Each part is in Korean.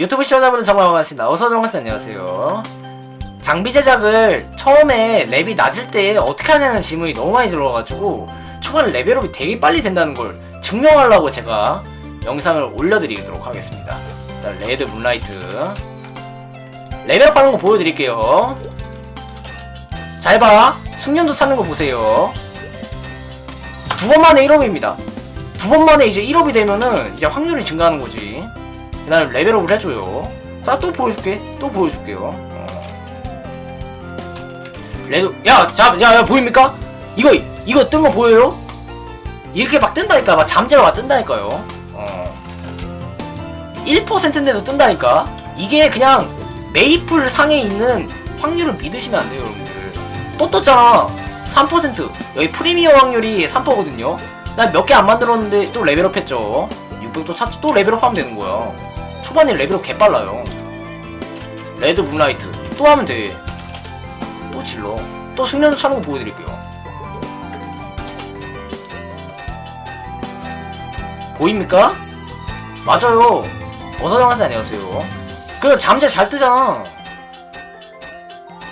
유튜브 시청자분들 정말 반갑습니다. 어서오세요. 반갑습니다. 안녕하세요. 장비 제작을 처음에 랩이 낮을 때 어떻게 하냐는 질문이 너무 많이 들어와가지고 초반에 레벨업이 되게 빨리 된다는 걸 증명하려고 제가 영상을 올려드리도록 하겠습니다. 일단 레드 문라이트 레벨업 하는 거 보여드릴게요. 잘 봐. 숙련도 찾는 거 보세요. 두 번 만에 1업입니다. 두 번 만에 이제 1업이 되면은 이제 확률이 증가하는 거지. 그 다음에 레벨업을 해줘요. 자, 또 보여줄게. 또 보여줄게요. 어. 레드, 야, 자, 야, 야, 보입니까? 이거, 이거 뜬 거 보여요? 이렇게 막 뜬다니까. 막 잠재로 막 뜬다니까요. 어. 1%인데도 뜬다니까. 이게 그냥 메이플 상에 있는 확률을 믿으시면 안 돼요, 여러분들. 또 떴잖아. 3%. 여기 프리미엄 확률이 3%거든요. 나 몇 개 안 만들었는데 또 레벨업 했죠. 600도 찾지 또 레벨업 하면 되는 거야. 초반에 레벨업 개빨라요. 레드 문라이트. 또 하면 돼. 또 질러. 또 숙련도 차는 거 보여드릴게요. 보입니까? 맞아요. 어서정하세요 안녕하세요. 그 잠재 잘 뜨잖아.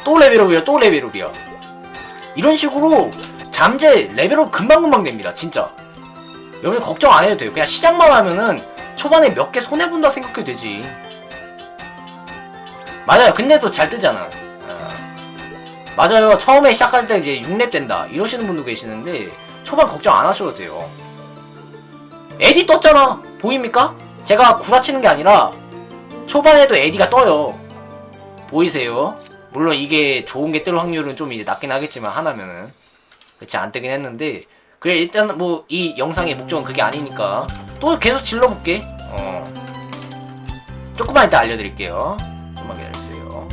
또 레벨업이야, 또 레벨업이야. 이런 식으로 잠재 레벨업 금방금방 됩니다, 진짜. 여러분 걱정 안 해도 돼요. 그냥 시작만 하면은 초반에 몇 개 손해본다 생각해도 되지. 맞아요. 근데도 잘 뜨잖아. 어. 맞아요. 처음에 시작할 때 이제 6렙 된다. 이러시는 분도 계시는데 초반 걱정 안 하셔도 돼요. 에디 떴잖아. 보입니까? 제가 구라치는 게 아니라 초반에도 에디가 떠요. 보이세요? 물론 이게 좋은 게 뜰 확률은 좀 이제 낮긴 하겠지만 하나면은 그렇지 안 뜨긴 했는데 그래 일단 뭐 이 영상의 목적은 그게 아니니까 또 계속 질러볼게. 어. 조금만 이따 알려드릴게요. 좀만 기다려주세요.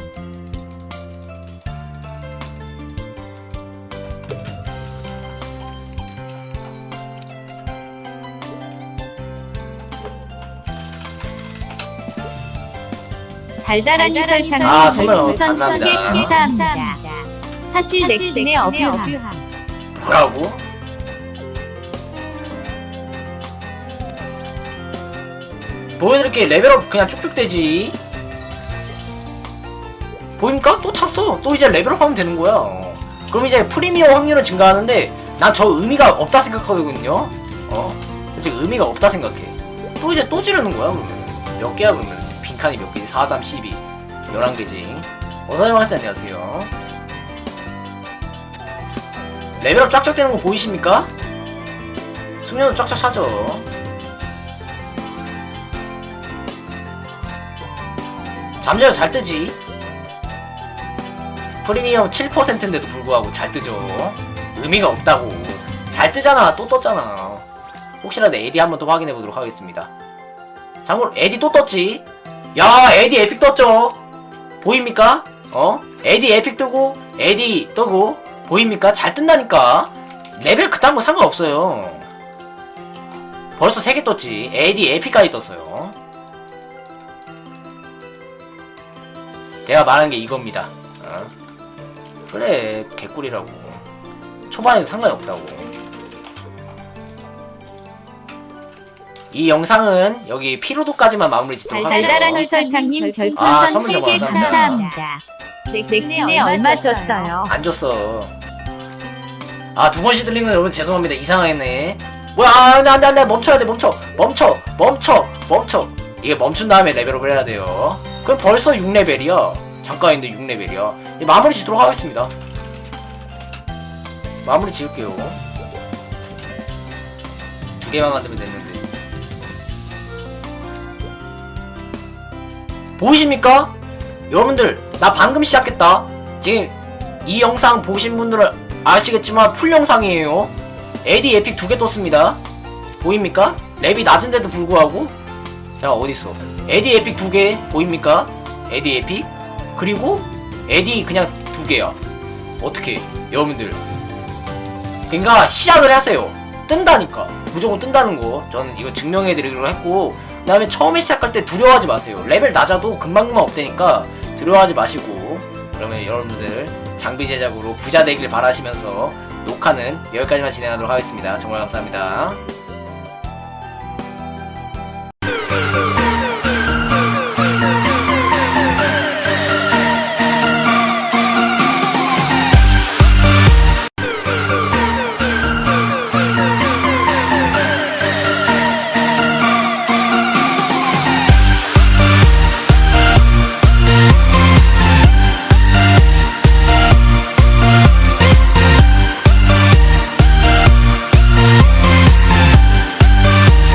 달달한 아, 선물 별풍선 감사합니다. 1000개 감사합니다. 사실 넥슨의 어뷰함. 뭐라고? 보여드릴게 레벨업 그냥 쭉쭉 되지? 보입니까? 또 찼어. 또 이제 레벨업 하면 되는 거야. 어. 그럼 이제 프리미엄 확률은 증가하는데 난 저 의미가 없다 생각하거든요. 어? 지금 의미가 없다 생각해. 또 이제 또 지르는 거야 그러면. 몇 개야 그러면? 빈칸이 몇 개지? 4, 3, 12 11개지. 어서오세요. 안녕하세요. 레벨업 쫙쫙 되는 거 보이십니까? 숙련도 쫙쫙 차죠. 잠재도 잘 뜨지. 프리미엄 7%인데도 불구하고 잘 뜨죠. 의미가 없다고. 잘 뜨잖아. 또 떴잖아. 혹시라도 에디 한번 더 확인해 보도록 하겠습니다. 참고로 에디 또 떴지. 야, 에디 에픽 떴죠. 보입니까? 어? 에디 에픽 뜨고 에디 뜨고 보입니까? 잘 뜬다니까. 레벨 그딴 거 상관없어요. 벌써 3개 떴지. AD 에피까지 떴어요. 제가 말한 게 이겁니다. 어? 그래, 개꿀이라고. 초반에도 상관이 없다고. 이 영상은 여기 피로도까지만 마무리 짓도록. 달달한 설탕님 아, 별풍선 선물 좀 3개 감사합니다. 감사합니다. 넥슨에 얼마 줬어요? 안 줬어. 아, 두 번씩 들리는 거 여러분 죄송합니다. 이상하겠네. 뭐야, 아, 안 돼, 안 돼, 안 돼. 멈춰야 돼, 멈춰. 멈춰, 멈춰, 멈춰. 이게 멈춘 다음에 레벨업을 해야 돼요. 그럼 벌써 6레벨이야. 잠깐인데 6레벨이야. 마무리 짓도록 하겠습니다. 마무리 지을게요. 두 개만 만들면 됐는데. 보이십니까? 여러분들, 나 방금 시작했다. 지금 이 영상 보신 분들은 아시겠지만 풀 영상이에요. 에디 에픽 두 개 떴습니다. 보입니까? 랩이 낮은데도 불구하고 자 어딨어? 에디 에픽 두 개 보입니까? 에디 에픽 그리고 에디 그냥 두 개야. 어떻게 여러분들? 그러니까 시작을 하세요. 뜬다니까 무조건 뜬다는 거. 저는 이거 증명해드리기로 했고 그다음에 처음에 시작할 때 두려워하지 마세요. 레벨 낮아도 금방금방 업되니까 두려워하지 마시고 그러면 여러분들 장비 제작으로 부자 되길 바라시면서 녹화는 여기까지만 진행하도록 하겠습니다. 정말 감사합니다.